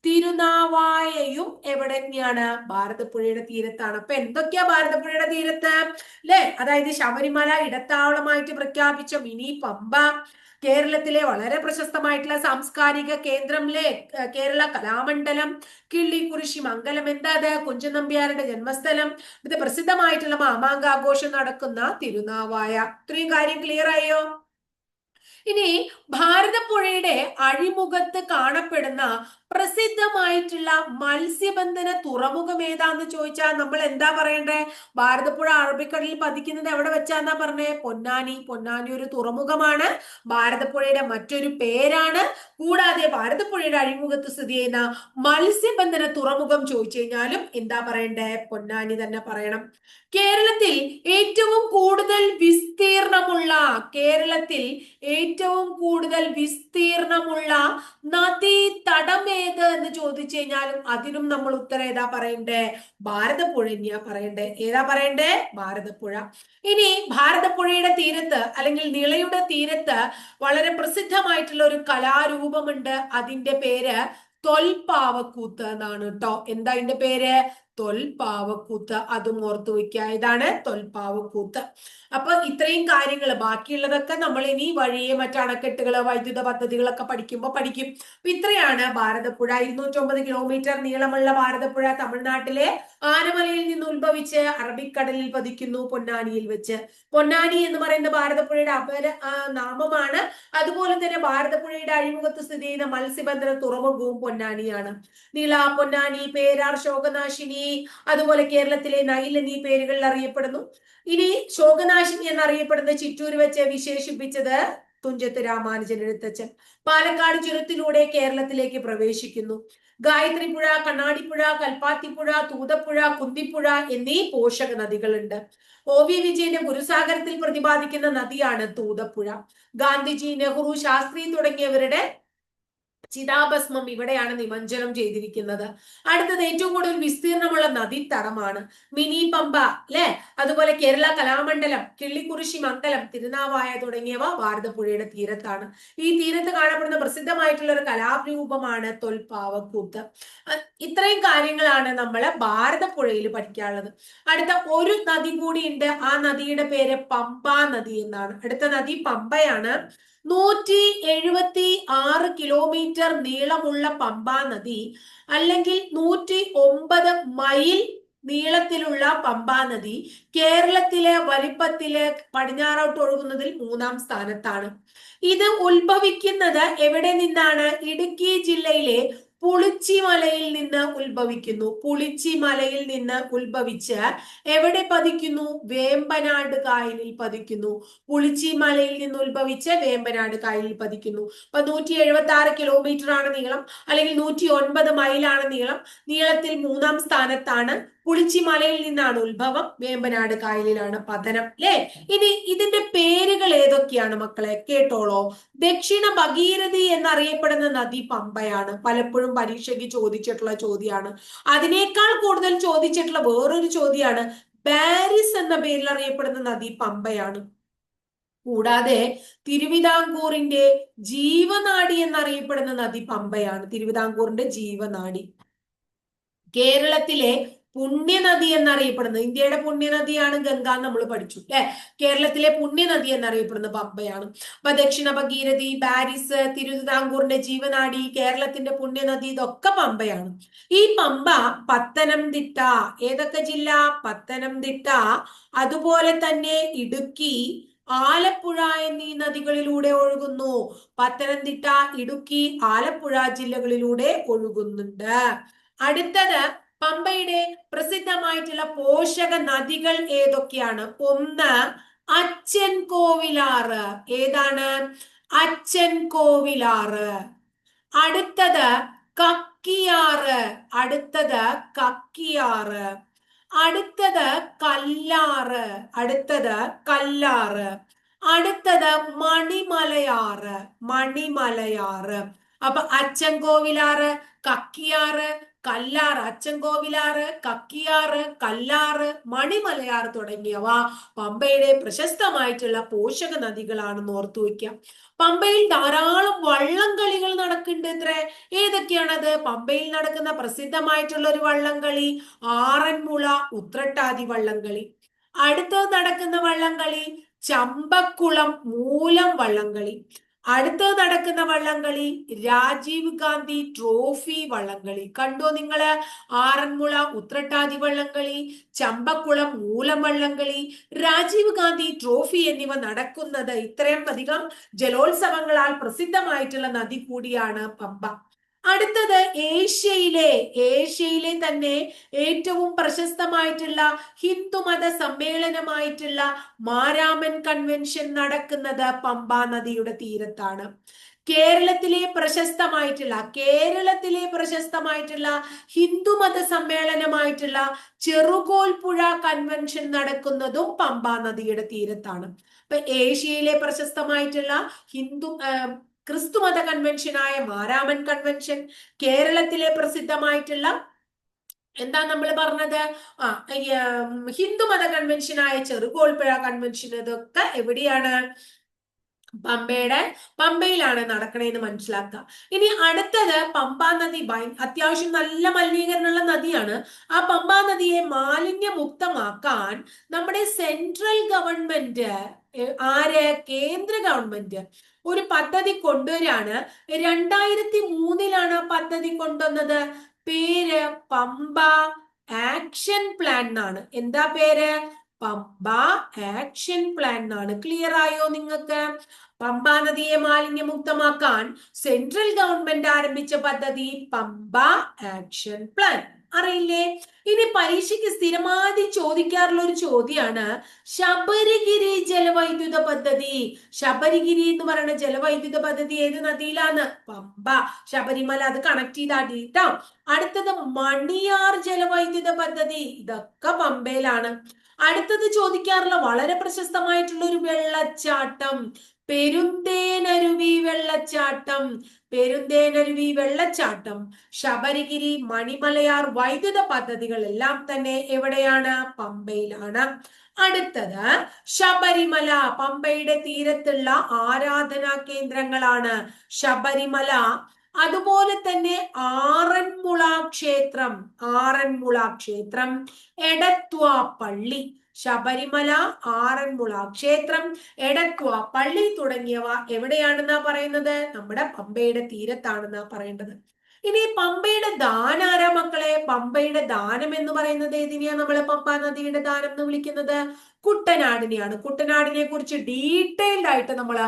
തിരുനാവായയും എവിടെയാണ് ഭാരതപ്പുഴയുടെ തീരത്താണ്. അപ്പൊ എന്തൊക്കെയാ ഭാരതപ്പുഴയുടെ തീരത്ത്? അല്ലെ അതായത് ശബരിമല ഇടത്താവളമായിട്ട് പ്രഖ്യാപിച്ച? മിനി പമ്പ കേരളത്തിലെ വളരെ പ്രശസ്തമായിട്ടുള്ള സാംസ്കാരിക കേന്ദ്രംലെ കേരള കലാമണ്ഡലം കിള്ളി കിള്ളിക്കുറിശി മംഗലം എന്താ അത് കുഞ്ചൻ നമ്പ്യാരുടെ ജന്മസ്ഥലം ഇത് പ്രസിദ്ധമായിട്ടുള്ള മാമാങ്ക ആഘോഷം നടക്കുന്ന തിരുനാവായ. ഇത്രയും കാര്യം ക്ലിയർ ആയോ? ഇനി ഭാരതപ്പുഴയുടെ അഴിമുഖത്ത് കാണപ്പെടുന്ന പ്രസിദ്ധമായിട്ടുള്ള മത്സ്യബന്ധന തുറമുഖം ഏതാന്ന് ചോദിച്ചാൽ നമ്മൾ എന്താ പറയണ്ടേ? ഭാരതപ്പുഴ അറബിക്കടലിൽ പതിക്കുന്നത് എവിടെ വെച്ചാന്നാ പറഞ്ഞേ? പൊന്നാനി. പൊന്നാനി ഒരു തുറമുഖമാണ്. ഭാരതപ്പുഴയുടെ മറ്റൊരു പേരാണ്. കൂടാതെ ഭാരതപ്പുഴയുടെ അഴിമുഖത്ത് സ്ഥിതി ചെയ്യുന്ന മത്സ്യബന്ധന തുറമുഖം ചോദിച്ചു കഴിഞ്ഞാലും എന്താ പറയണ്ടേ? പൊന്നാനി തന്നെ പറയണം. കേരളത്തിൽ ഏറ്റവും കൂടുതൽ വിസ്തീർണമുള്ള കേരളത്തിൽ ഏറ്റവും കൂടുതൽ വിസ്തീർണമുള്ള നദീ തടമേത് എന്ന് ചോദിച്ചു കഴിഞ്ഞാലും അതിനും നമ്മൾ ഉത്തരം ഏതാ പറയണ്ടേ? ഭാരതപ്പുഴ തന്നെയാ പറയണ്ടേ. ഏതാ പറയണ്ടേ? ഭാരതപ്പുഴ. ഇനി ഭാരതപ്പുഴയുടെ തീരത്ത് അല്ലെങ്കിൽ നിളയുടെ തീരത്ത് വളരെ പ്രസിദ്ധമായിട്ടുള്ള ഒരു കലാരൂപമുണ്ട്. അതിന്റെ പേര് തൊൽപ്പാവക്കൂത്ത് എന്നാണ് കേട്ടോ എന്താ അതിന്റെ പേര്? തൊൽപ്പാവക്കൂത്ത്. അതും ഓർത്തു വെക്കുക ഇതാണ് തൊൽപാവക്കൂത്ത് അപ്പൊ ഇത്രയും കാര്യങ്ങൾ ബാക്കിയുള്ളതൊക്കെ നമ്മൾ ഇനി വഴിയെ മറ്റ് അണക്കെട്ടുകൾ വൈദ്യുത പദ്ധതികളൊക്കെ പഠിക്കുമ്പോൾ പഠിക്കും. അപ്പൊ ഇത്രയാണ് ഭാരതപ്പുഴ. ഇരുന്നൂറ്റൊമ്പത് കിലോമീറ്റർ നീളമുള്ള ഭാരതപ്പുഴ തമിഴ്നാട്ടിലെ ആനമലയിൽ നിന്ന് ഉത്ഭവിച്ച് അറബിക്കടലിൽ പതിക്കുന്നു പൊന്നാനിയിൽ വെച്ച്. പൊന്നാനി എന്ന് പറയുന്ന ഭാരതപ്പുഴയുടെ അപര നാമമാണ്. അതുപോലെ തന്നെ ഭാരതപ്പുഴയുടെ അഴിമുഖത്ത് സ്ഥിതി ചെയ്യുന്ന മത്സ്യബന്ധന തുറമുഖവും പൊന്നാനിയാണ്. നീള പൊന്നാനി പേരാർ ശോകനാശിനി അതുപോലെ കേരളത്തിലെ നൈൽ എന്നീ പേരുകളിൽ അറിയപ്പെടുന്നു. ഇനി ശോകനാശിനി എന്നറിയപ്പെടുന്ന ചിറ്റൂർ വെച്ച് വിശേഷിപ്പിച്ചത് തുഞ്ചത്ത് രാമാനുജൻ എഴുത്തച്ഛൻ പാലക്കാട് ചുരത്തിലൂടെ കേരളത്തിലേക്ക് പ്രവേശിക്കുന്നു. ഗായത്രിപ്പുഴ കണ്ണാടിപ്പുഴ കൽപ്പാത്തിപ്പുഴ തൂതപ്പുഴ കുന്തിപ്പുഴ എന്നീ പോഷക നദികളുണ്ട്. ഒ വി വിജയന്റെ ഗുരുസാഗരത്തിൽ പ്രതിപാദിക്കുന്ന നദിയാണ് തൂതപ്പുഴ. ഗാന്ധിജി നെഹ്റു ശാസ്ത്രി തുടങ്ങിയവരുടെ ചിതാഭസ്മം ഇവിടെയാണ് നിമഞ്ജനം ചെയ്തിരിക്കുന്നത്. അടുത്തത് ഏറ്റവും കൂടുതൽ വിസ്തീർണമുള്ള നദീത്തടമാണ് മിനി പമ്പ അല്ലെ അതുപോലെ കേരള കലാമണ്ഡലം കിള്ളിക്കുറിശി മംഗലം തിരുനാവായ തുടങ്ങിയവ ഭാരതപ്പുഴയുടെ തീരത്താണ്. ഈ തീരത്ത് കാണപ്പെടുന്ന പ്രസിദ്ധമായിട്ടുള്ള ഒരു കലാരൂപമാണ് തൊൽപ്പാവക്കൂത്ത്. ഇത്രയും കാര്യങ്ങളാണ് നമ്മൾ ഭാരതപ്പുഴയിൽ പഠിക്കാനുള്ളത്. അടുത്ത ഒരു നദി കൂടിയുണ്ട് ആ നദിയുടെ പേര് പമ്പ നദി എന്നാണ്. അടുത്ത നദി പമ്പയാണ് നൂറ്റി എഴുപത്തി ആറ് കിലോമീറ്റർ നീളമുള്ള പമ്പാ നദി അല്ലെങ്കിൽ നൂറ്റി ഒമ്പത് മൈൽ നീളത്തിലുള്ള പമ്പാ നദി കേരളത്തിലെ വലിപ്പത്തിലെ പടിഞ്ഞാറോട്ട് ഒഴുകുന്നതിൽ മൂന്നാം സ്ഥാനത്താണ്. ഇത് ഉത്ഭവിക്കുന്നത് എവിടെ നിന്നാണ്? ഇടുക്കി ജില്ലയിലെ പുളിച്ചി മലയിൽ നിന്ന് ഉത്ഭവിക്കുന്നു. പുളിച്ചി മലയിൽ നിന്ന് ഉത്ഭവിച്ച് എവിടെ പതിക്കുന്നു? വേമ്പനാട് കായലിൽ പതിക്കുന്നു. പുളിച്ചി മലയിൽ നിന്ന് ഉത്ഭവിച്ച് വേമ്പനാട് കായലിൽ പതിക്കുന്നു. അപ്പൊ നൂറ്റി എഴുപത്തി ആറ് കിലോമീറ്റർ ആണ് നീളം. അല്ലെങ്കിൽ നൂറ്റി ഒൻപത് മൈലാണ് നീളം. നീളത്തിൽ മൂന്നാം സ്ഥാനത്താണ് പുളിച്ചി മലയിൽ നിന്നാണ് ഉത്ഭവം. വേമ്പനാട് കായലിലാണ് പതനം അല്ലേ ഇനി ഇതിന്റെ പേരുകൾ ഏതൊക്കെയാണ് മക്കളെ? കേട്ടോളോ. ദക്ഷിണ ഭഗീരഥി എന്നറിയപ്പെടുന്ന നദി പമ്പയാണ്. പലപ്പോഴും പരീക്ഷയ്ക്ക് ചോദിച്ചിട്ടുള്ള ചോദ്യമാണ്. അതിനേക്കാൾ കൂടുതൽ ചോദിച്ചിട്ടുള്ള വേറൊരു ചോദ്യമാണ്. പാരിസ് എന്ന പേരിൽ അറിയപ്പെടുന്ന നദി പമ്പയാണ്. കൂടാതെ തിരുവിതാംകൂറിന്റെ ജീവനാടി എന്നറിയപ്പെടുന്ന നദി പമ്പയാണ്. തിരുവിതാംകൂറിന്റെ ജീവനാടി. കേരളത്തിലെ പുണ്യനദി എന്നറിയപ്പെടുന്നത്. ഇന്ത്യയുടെ പുണ്യനദിയാണ് ഗംഗ നമ്മൾ പഠിച്ചു അല്ലെ? കേരളത്തിലെ പുണ്യനദി എന്നറിയപ്പെടുന്നത് പമ്പയാണ്. അപ്പൊ ദക്ഷിണ ഭഗീരഥി പാരീസ് തിരുവിതാംകൂറിന്റെ ജീവനാടി കേരളത്തിന്റെ പുണ്യനദി ഇതൊക്കെ പമ്പയാണ്. ഈ പമ്പ പത്തനംതിട്ട ഏതൊക്കെ ജില്ല? പത്തനംതിട്ട അതുപോലെ തന്നെ ഇടുക്കി ആലപ്പുഴ എന്നീ നദികളിലൂടെ ഒഴുകുന്നു. പത്തനംതിട്ട ഇടുക്കി ആലപ്പുഴ ജില്ലകളിലൂടെ ഒഴുകുന്നുണ്ട്. അടുത്തത് പമ്പയുടെ പ്രസിദ്ധമായിട്ടുള്ള പോഷക നദികൾ ഏതൊക്കെയാണ്? ഒന്ന് അച്ഛൻ കോവിലാറ് ഏതാണ്? അച്ഛൻ കോവിലാറ് അടുത്തത് കക്കിയാറ്. അടുത്തത് കക്കിയാറ്. അടുത്തത് കല്ലാറ്. അടുത്തത് കല്ലാറ്. അടുത്തത് മണിമലയാറ്. മണിമലയാറ്. അപ്പൊ അച്ഛൻ കോവിലാറ് കക്കിയാറ് കല്ലാറ് അച്ചൻകോവിലാറ് കക്കിയാറ് കല്ലാറ് മണിമലയാർ തുടങ്ങിയവ പമ്പയുടെ പ്രശസ്തമായിട്ടുള്ള പോഷക നദികളാണെന്ന് ഓർത്തു വയ്ക്കാം പമ്പയിൽ ധാരാളം വള്ളംകളികൾ നടക്കുന്നുണ്ട് ഇത്ര ഏതൊക്കെയാണത്? പമ്പയിൽ നടക്കുന്ന പ്രസിദ്ധമായിട്ടുള്ള ഒരു വള്ളംകളി ആറന്മുള ഉത്രട്ടാതി വള്ളംകളി. അടുത്തത് നടക്കുന്ന വള്ളംകളി ചമ്പക്കുളം മൂലം വള്ളംകളി. അടുത്തത് നടക്കുന്ന വള്ളംകളി രാജീവ് ഗാന്ധി ട്രോഫി വള്ളംകളി. കണ്ടോ നിങ്ങൾ? ആറന്മുള ഉത്രട്ടാതി വള്ളംകളി ചമ്പക്കുളം മൂലം വള്ളംകളി രാജീവ് ഗാന്ധി ട്രോഫി എന്നിവ നടക്കുന്നത് ഇത്രയും അധികം ജലോത്സവങ്ങളാൽ പ്രസിദ്ധമായിട്ടുള്ള നദി കൂടിയാണ് പമ്പ. അടുത്തത് ഏഷ്യയിലെ ഏഷ്യയിലെ തന്നെ ഏറ്റവും പ്രശസ്തമായിട്ടുള്ള ഹിന്ദുമത സമ്മേളനമായിട്ടുള്ള മാരാമൻ കൺവെൻഷൻ നടക്കുന്നത് പമ്പാ നദിയുടെ തീരത്താണ്. കേരളത്തിലെ പ്രശസ്തമായിട്ടുള്ള കേരളത്തിലെ പ്രശസ്തമായിട്ടുള്ള ഹിന്ദുമത സമ്മേളനമായിട്ടുള്ള ചെറുകോൽപ്പുഴ കൺവെൻഷൻ നടക്കുന്നതും പമ്പാ നദിയുടെ തീരത്താണ്. ഇപ്പൊ ഏഷ്യയിലെ പ്രശസ്തമായിട്ടുള്ള ഹിന്ദു ക്രിസ്തുമത കൺവെൻഷനായ മാരാമൻ കൺവെൻഷൻ കേരളത്തിലെ പ്രസിദ്ധമായിട്ടുള്ള എന്താ നമ്മൾ പറഞ്ഞത്? ആ ഹിന്ദുമത കൺവെൻഷനായ ചെറുകോൾപ്പുഴ കൺവെൻഷൻ ഇതൊക്കെ എവിടെയാണ്? പമ്പയുടെ പമ്പയിലാണ് നടക്കണേന്ന് മനസ്സിലാക്കുക. ഇനി അടുത്തത് പമ്പാ നദി അത്യാവശ്യം നല്ല മലിനീകരണമുള്ള നദിയാണ്. ആ പമ്പാ നദിയെ മാലിന്യമുക്തമാക്കാൻ നമ്മുടെ സെൻട്രൽ ഗവൺമെന്റ് ആര്? കേന്ദ്ര ഗവൺമെന്റ് ഒരു പദ്ധതി കൊണ്ടുവരാണ്. രണ്ടായിരത്തി മൂന്നിലാണ് ആ പദ്ധതി കൊണ്ടുവന്നത്. പേര് പമ്പ ആക്ഷൻ പ്ലാൻ എന്നാണ്. എന്താ പേര്? പമ്പ ആക്ഷൻ പ്ലാൻ എന്നാണ്. ക്ലിയർ ആയോ നിങ്ങൾക്ക്? പമ്പ നദിയെ മാലിന്യമുക്തമാക്കാൻ സെൻട്രൽ ഗവൺമെന്റ് ആരംഭിച്ച പദ്ധതി പമ്പ ആക്ഷൻ പ്ലാൻ. അറിയില്ലേ? ഇനി പരീക്ഷയ്ക്ക് സ്ഥിരമായി ചോദിക്കാറുള്ള ഒരു ചോദ്യമാണ് ശബരിഗിരി ജലവൈദ്യുത പദ്ധതി. ശബരിഗിരി എന്ന് പറയുന്ന ജലവൈദ്യുത പദ്ധതി ഏത് നദിയിലാണ്? പമ്പ. ശബരിമല അത് കണക്ട് ചെയ്താട്ടിട്ടോ അടുത്തത് മണിയാർ ജലവൈദ്യുത പദ്ധതി. ഇതൊക്കെ പമ്പയിലാണ്. അടുത്തത് ചോദിക്കാറുള്ള വളരെ പ്രശസ്തമായിട്ടുള്ള ഒരു വെള്ളച്ചാട്ടം. പെരുന്തേനരുവി വെള്ളച്ചാട്ടം പെരുന്തേനരുവി വെള്ളച്ചാട്ടം ശബരിഗിരി മണിമലയാർ വൈദ്യുത പദ്ധതികൾ എല്ലാം തന്നെ എവിടെയാണ്? പമ്പയിലാണ്. അടുത്തത് ശബരിമല. പമ്പയുടെ തീരത്തുള്ള ആരാധനാ കേന്ദ്രങ്ങളാണ് ശബരിമല. അതുപോലെ തന്നെ ആറന്മുള ക്ഷേത്രം ആറന്മുള ക്ഷേത്രം എടത്വ പള്ളി ശബരിമല ആറന്മുള ക്ഷേത്രം എടക്വ പള്ളി തുടങ്ങിയവ എവിടെയാണെന്നാ പറയുന്നത്? നമ്മുടെ പമ്പയുടെ തീരത്താണെന്നാ പറയേണ്ടത്. ഇനി പമ്പയുടെ ദാനാരാ മക്കളെ? പമ്പയുടെ ദാനം എന്ന് പറയുന്നത് ഏതിനെയാ നമ്മൾ പമ്പ നദിയുടെ ദാനം എന്ന് വിളിക്കുന്നത്? കുട്ടനാടിനെയാണ്. കുട്ടനാടിനെ കുറിച്ച് ഡീറ്റെയിൽഡ് ആയിട്ട് നമ്മൾ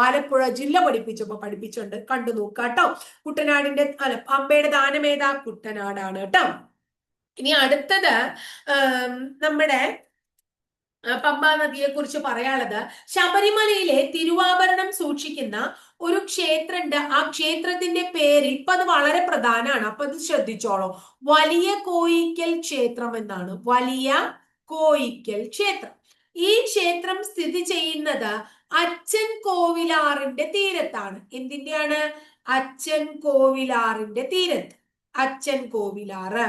ആലപ്പുഴ ജില്ല പഠിപ്പിച്ചപ്പോ പഠിപ്പിച്ചുണ്ട് കണ്ടു നോക്കുക കേട്ടോ. കുട്ടനാടിന്റെ അല്ല പമ്പയുടെ ദാനം ഏതാ? കുട്ടനാടാണ് കേട്ടോ. ഇനി അടുത്തത് നമ്മുടെ പമ്പാ നദിയെ കുറിച്ച് പറയാനുള്ളത് ശബരിമലയിലെ തിരുവാഭരണം സൂക്ഷിക്കുന്ന ഒരു ക്ഷേത്രമുണ്ട് ആ ക്ഷേത്രത്തിന്റെ പേര് ഇപ്പൊ അത് വളരെ പ്രധാനമാണ് അപ്പൊ അത് ശ്രദ്ധിച്ചോളൂ. വലിയ കോയിക്കൽ ക്ഷേത്രം എന്നാണ്. വലിയ കോയിക്കൽ ക്ഷേത്രം. ഈ ക്ഷേത്രം സ്ഥിതി ചെയ്യുന്നത് അച്ഛൻ കോവിലാറിന്റെ തീരത്താണ്. എന്തിന്റെയാണ്? അച്ഛൻ കോവിലാറിന്റെ തീരത്ത്. അച്ഛൻ കോവിലാറ്.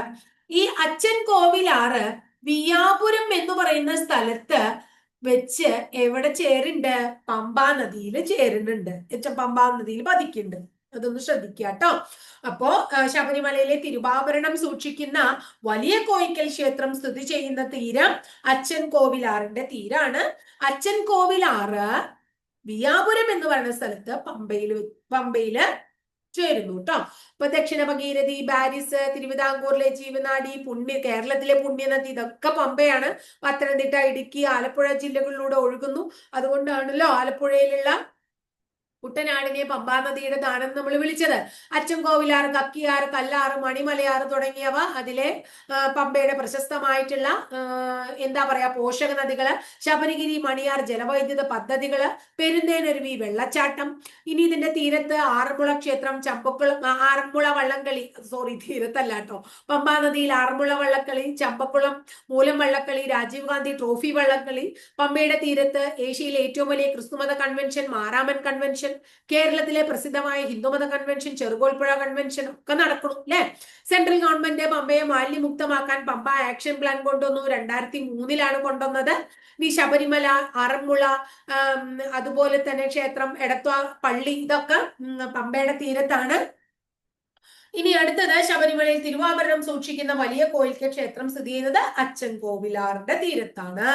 ഈ അച്ഛൻ കോവിലാറ് വിയാപുരം എന്ന് പറയുന്ന സ്ഥലത്ത് വെച്ച് എവിടെ ചേരുന്നുണ്ട് പമ്പാ നദിയിൽ ചേരുന്നുണ്ട്. പമ്പാ നദിയിൽ പതിക്കുന്നുണ്ട്. അതൊന്ന് ശ്രദ്ധിക്കുക കേട്ടോ. അപ്പോ ശബരിമലയിലെ തിരുവാഭരണം സൂക്ഷിക്കുന്ന വലിയ കോയിക്കൽ ക്ഷേത്രം സ്ഥിതി ചെയ്യുന്ന തീരം അച്ഛൻ കോവിലാറിന്റെ തീരാണ്. അച്ഛൻ കോവിലാറ് വിയാപുരം എന്ന് പറയുന്ന സ്ഥലത്ത് പമ്പയിൽ പമ്പയിൽ ചേരുന്നു കേട്ടോ ഇപ്പൊ ദക്ഷിണ ഭഗീരഥി ബാരിസ് തിരുവിതാംകൂറിലെ ജീവനാടി പുണ്യ കേരളത്തിലെ പുണ്യനദി ഇതൊക്കെ പമ്പയാണ്. പത്തനംതിട്ട ഇടുക്കി ആലപ്പുഴ ജില്ലകളിലൂടെ ഒഴുകുന്നു. അതുകൊണ്ടാണല്ലോ ആലപ്പുഴയിലുള്ള കുട്ടനാടിനെ പമ്പാ നദിയുടെ ദാനം നമ്മൾ വിളിച്ചത്. അച്ചൻകോവിലാർ കക്കിയാർ കല്ലാർ മണിമലയാർ തുടങ്ങിയവ അതിലെ പമ്പയുടെ പ്രശസ്തമായിട്ടുള്ള എന്താ പറയാ പോഷക നദികൾ ശബരിഗിരി മണിയാർ ജലവൈദ്യുത പദ്ധതികൾ പെരുന്തേനരുവി വെള്ളച്ചാട്ടം ഇനി ഇതിന്റെ തീരത്ത് ആറന്മുള ക്ഷേത്രം ചമ്പക്കുളം ആറന്മുള വള്ളംകളി സോറി തീരത്തല്ല കേട്ടോ. പമ്പാ നദിയിൽ ആറന്മുള വള്ളക്കളി ചമ്പക്കുളം മൂലം വള്ളക്കളി രാജീവ് ഗാന്ധി ട്രോഫി വള്ളക്കളി പമ്പയുടെ തീരത്ത് ഏഷ്യയിലെ ഏറ്റവും വലിയ ക്രിസ്തുമത കൺവെൻഷൻ മാറാമൻ കൺവെൻഷൻ കേരളത്തിലെ പ്രസിദ്ധമായ ഹിന്ദുമത കൺവെൻഷൻ ചെറുകോൽപ്പുഴ കൺവെൻഷൻ ഒക്കെ നടക്കണം അല്ലെ സെൻട്രൽ ഗവൺമെന്റ് പമ്പയെ മാലിന്യമുക്തമാക്കാൻ പമ്പ ആക്ഷൻ പ്ലാൻ കൊണ്ടുവന്നു. രണ്ടായിരത്തി മൂന്നിലാണ് കൊണ്ടുവന്നത്. ഈ ശബരിമല ആറന്മുള അതുപോലെ തന്നെ ക്ഷേത്രം എടത്വ പള്ളി ഇതൊക്കെ പമ്പയുടെ തീരത്താണ്. ഇനി അടുത്തത് ശബരിമലയിൽ തിരുവാഭരണം സൂക്ഷിക്കുന്ന വലിയ കോയിൽക്ക് ക്ഷേത്രം സ്ഥിതി ചെയ്യുന്നത് അച്ചൻകോവിലാറിന്റെ തീരത്താണ്.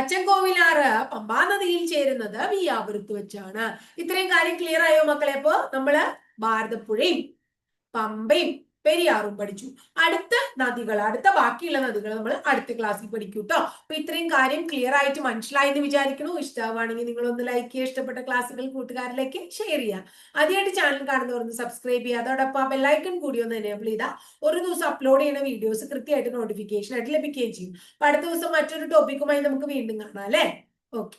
അച്ചൻകോവിലാറ് പമ്പാ നദിയിൽ ചേരുന്നത് വിയാപുരത്ത് വെച്ചാണ്. ഇത്രയും കാര്യം ക്ലിയർ ആയോ മക്കളെ? ഇപ്പോ നമ്മൾ ഭാരതപ്പുഴയും പമ്പയും പെരിയാറും പഠിച്ചു. അടുത്ത നദികൾ അടുത്ത ബാക്കിയുള്ള നദികൾ നമ്മൾ അടുത്ത ക്ലാസ്സിൽ പഠിക്കും കേട്ടോ അപ്പൊ ഇത്രയും കാര്യം ക്ലിയർ ആയിട്ട് മനസ്സിലായി എന്ന് വിചാരിക്കണു ഇഷ്ടമാണെങ്കിൽ നിങ്ങൾ ഒന്ന് ലൈക്ക് ചെയ്യുക ഇഷ്ടപ്പെട്ട ക്ലാസ്സുകൾ കൂട്ടുകാരിലേക്ക് ഷെയർ ചെയ്യുക. ആദ്യമായിട്ട് ചാനൽ കാണുന്നവർ ഒന്ന് സബ്സ്ക്രൈബ് ചെയ്യുക. അതോടൊപ്പം ആ ബെല്ലൈക്കൺ കൂടി ഒന്ന് എനേബിൾ ചെയ്താൽ ഒരു ദിവസം അപ്ലോഡ് ചെയ്യുന്ന വീഡിയോസ് കൃത്യമായിട്ട് നോട്ടിഫിക്കേഷൻ ആയിട്ട് ലഭിക്കുകയും ചെയ്യും. അപ്പൊ അടുത്ത ദിവസം മറ്റൊരു ടോപ്പിക്കുമായി നമുക്ക് വീണ്ടും കാണാം അല്ലേ? ഓക്കെ